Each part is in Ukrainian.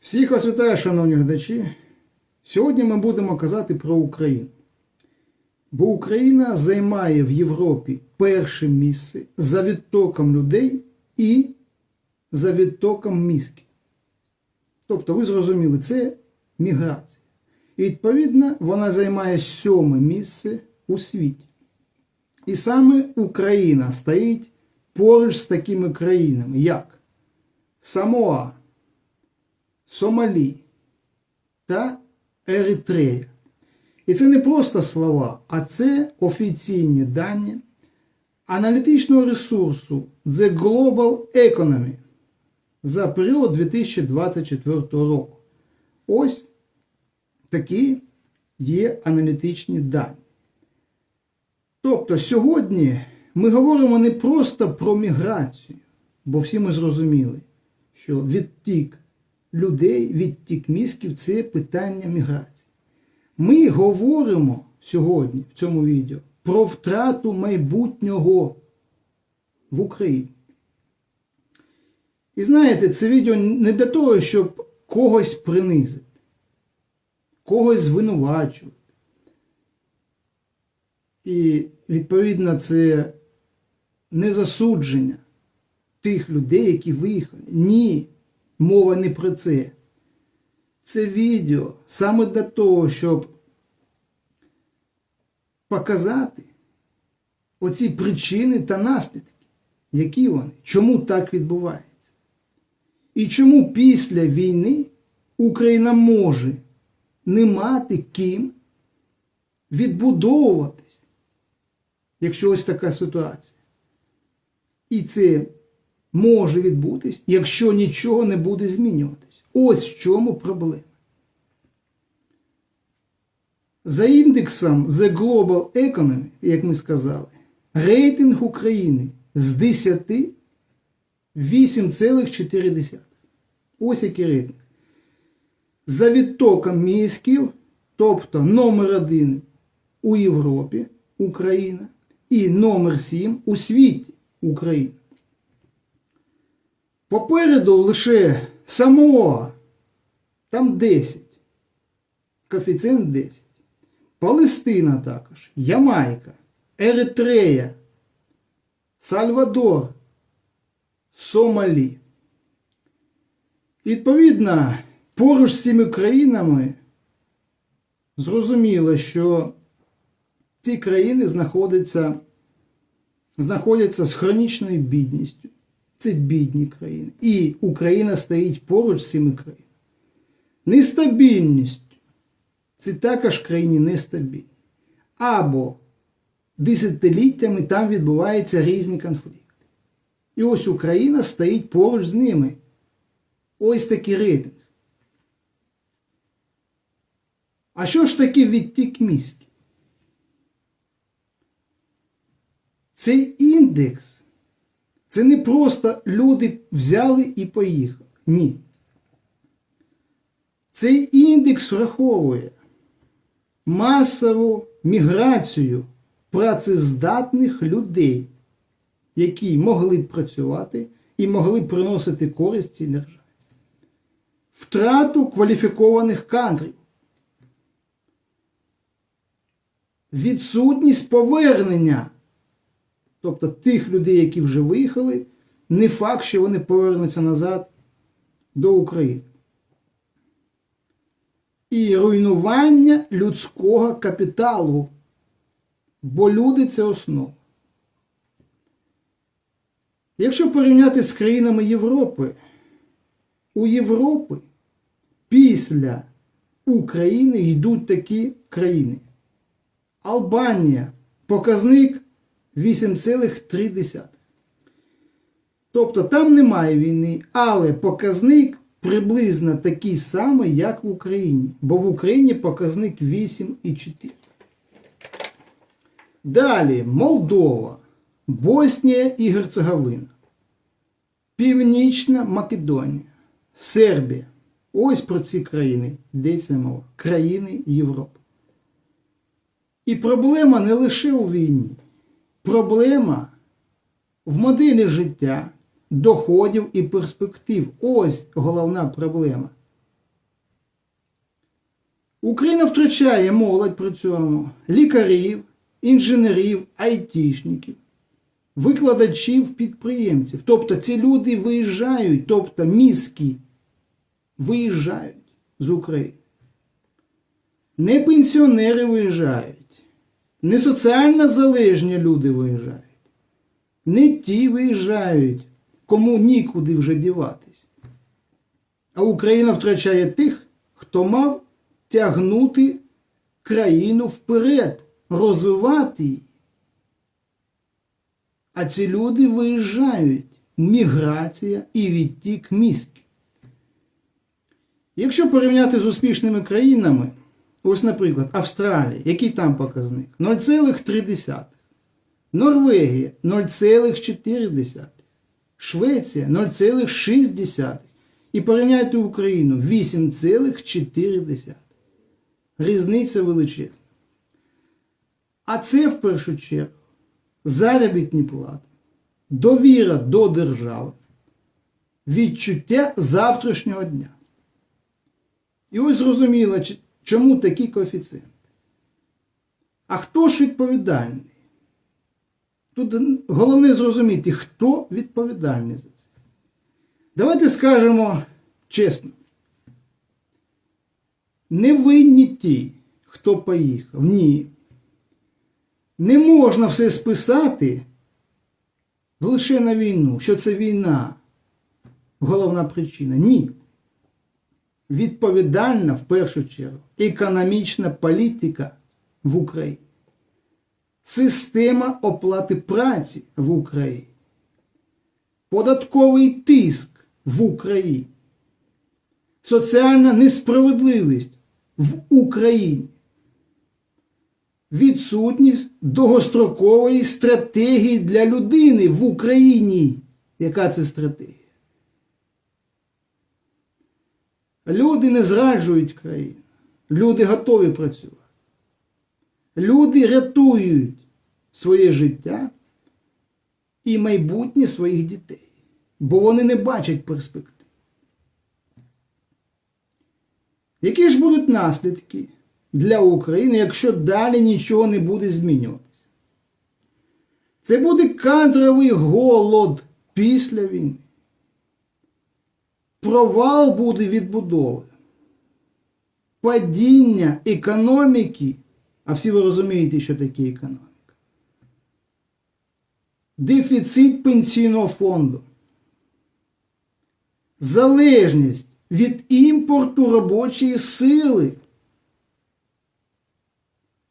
Всіх вас вітаю, шановні глядачі. Сьогодні ми будемо казати про Україну. Бо Україна займає в Європі перше місце за відтоком людей і за відтоком мізків. Тобто, ви зрозуміли, це міграція. І відповідно вона займає сьоме місце у світі. І саме Україна стоїть поруч з такими країнами, як Самоа, Сомалі та Еритрея. І це не просто слова, а це офіційні дані аналітичного ресурсу The Global Economy за період 2024 року. Ось такі є аналітичні дані. Тобто сьогодні ми говоримо не просто про міграцію, бо всі ми зрозуміли, що відтік людей, відтік мізків це питання міграції. Ми говоримо сьогодні в цьому відео про втрату майбутнього в Україні. І знаєте, це відео не для того, щоб когось принизити, когось звинувачувати. І відповідно це не засудження тих людей, які виїхали. Ні, мова не про це. Це відео саме для того, щоб показати оці причини та наслідки, які вони, чому так відбувається. І чому після війни Україна може не мати ким відбудовуватись, якщо ось така ситуація. І це може відбутись, якщо нічого не буде змінюватись. Ось в чому проблема. За індексом The Global Economy, як ми сказали, рейтинг України з 10 8,4. Ось який рейтинг. За відтоком мізків, тобто номер 1 у Європі Україна і номер 7 у світі Україна. Попереду лише Самоа, там 10. Коефіцієнт 10. Палестина також, Ямайка, Еритрея, Сальвадор, Сомалі. Відповідно, поруч з цими країнами зрозуміло, що ці країни знаходяться, знаходяться з хронічною бідністю. Це бідні країни. І Україна стоїть поруч з цими країнами. Нестабільністю. Це також країни нестабільні. Або десятиліттями там відбуваються різні конфлікти. І ось Україна стоїть поруч з ними. Ось такий рейтинг. А що ж таке відтік мізків? Цей індекс це не просто люди взяли і поїхали. Ні. Цей індекс враховує масову міграцію працездатних людей, які могли б працювати і могли б приносити користь цій державі. Втрату кваліфікованих кадрів. Відсутність повернення, тобто тих людей, які вже виїхали, не факт, що вони повернуться назад до України. І руйнування людського капіталу. Бо люди це основа. Якщо порівняти з країнами Європи, у Європи після України йдуть такі країни. Албанія показник 8,3. Тобто там немає війни, але показник приблизно такий самий, як в Україні. Бо в Україні показник 8,4. Далі Молдова, Боснія і Герцеговина, Північна Македонія, Сербія. Ось про ці країни йдеться мова. Країни Європи. І проблема не лише у війні. Проблема в моделі життя, доходів і перспектив. Ось головна проблема. Україна втрачає молодь при цьому, лікарів, інженерів, айтішників, викладачів, підприємців. Тобто ці люди виїжджають, тобто мізки виїжджають з України. Не пенсіонери виїжджають, не соціально залежні люди виїжджають, не ті виїжджають, кому нікуди вже діватись. А Україна втрачає тих, хто мав тягнути країну вперед, розвивати її. А ці люди виїжджають. Міграція і відтік мізків. Якщо порівняти з успішними країнами, ось, наприклад, Австралія, який там показник? 0,3. Норвегія 0,4. Швеція 0,6. І порівняйте Україну 8,4. Різниця величезна. А це в першу чергу заробітні плати, довіра до держави, відчуття завтрашнього дня. І ось зрозуміло, чому такий коефіцієнт. А хто ж відповідальний? Тут головне зрозуміти, хто відповідальний за це. Давайте скажемо чесно. Не винні ті, хто поїхав. Ні. Не можна все списати лише на війну, що це війна. Головна причина. Ні. Відповідальна в першу чергу економічна політика в Україні. Система оплати праці в Україні. Податковий тиск в Україні. Соціальна несправедливість в Україні. Відсутність довгострокової стратегії для людини в Україні. Яка це стратегія? Люди не зраджують країну. Люди готові працювати. Люди рятують своє життя і майбутнє своїх дітей, бо вони не бачать перспектив. Які ж будуть наслідки для України, якщо далі нічого не буде змінюватися? Це буде кадровий голод після війни. Провал буде відбудови. Падіння економіки, а всі ви розумієте, що таке економіка. Дефіцит пенсійного фонду. Залежність від імпорту робочої сили.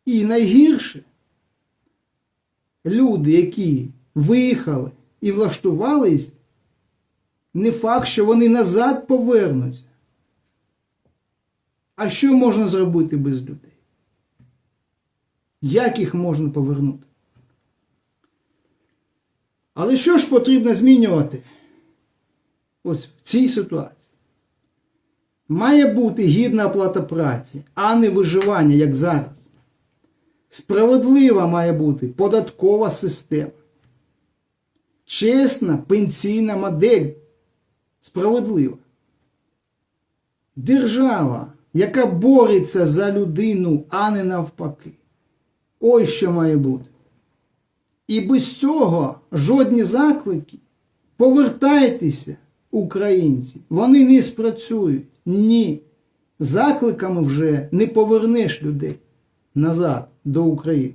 І найгірше, люди, які виїхали і влаштувались, не факт, що вони назад повернуться. А що можна зробити без людей? Як їх можна повернути? Але що ж потрібно змінювати ось в цій ситуації? Має бути гідна оплата праці, а не виживання, як зараз. Справедлива має бути податкова система. Чесна пенсійна модель. Справедлива. Держава, яка бореться за людину, а не навпаки. Ось що має бути. І без цього жодні заклики. Повертайтеся, українці. Вони не спрацюють. Ні. Закликами вже не повернеш людей назад до України.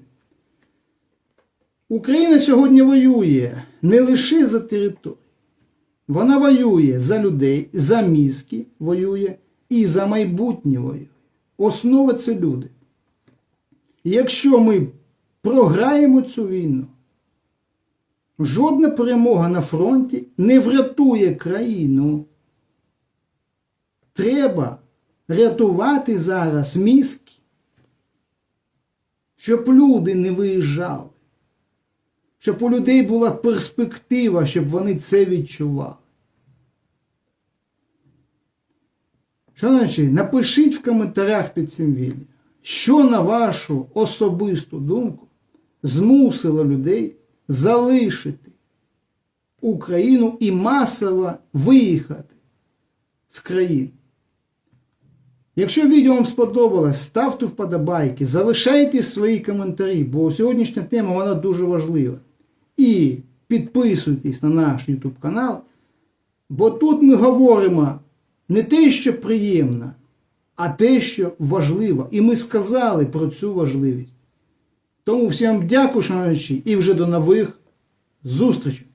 Україна сьогодні воює не лише за територію. Вона воює за людей, за мізки воює і за майбутнє воює. Основа це люди. Якщо ми програємо цю війну, жодна перемога на фронті не врятує країну. Треба рятувати зараз мізки, щоб люди не виїжджали, щоб у людей була перспектива, щоб вони це відчували. Шановні, напишіть в коментарях під цим відео, що на вашу особисту думку змусило людей залишити Україну і масово виїхати з країни. Якщо відео вам сподобалось, ставте вподобайки, залишайте свої коментарі, бо сьогоднішня тема вона дуже важлива. І підписуйтесь на наш YouTube канал, бо тут ми говоримо не те, що приємно, а те, що важливо. І ми сказали про цю важливість. Тому всім дякую, шановні, і вже до нових зустрічей.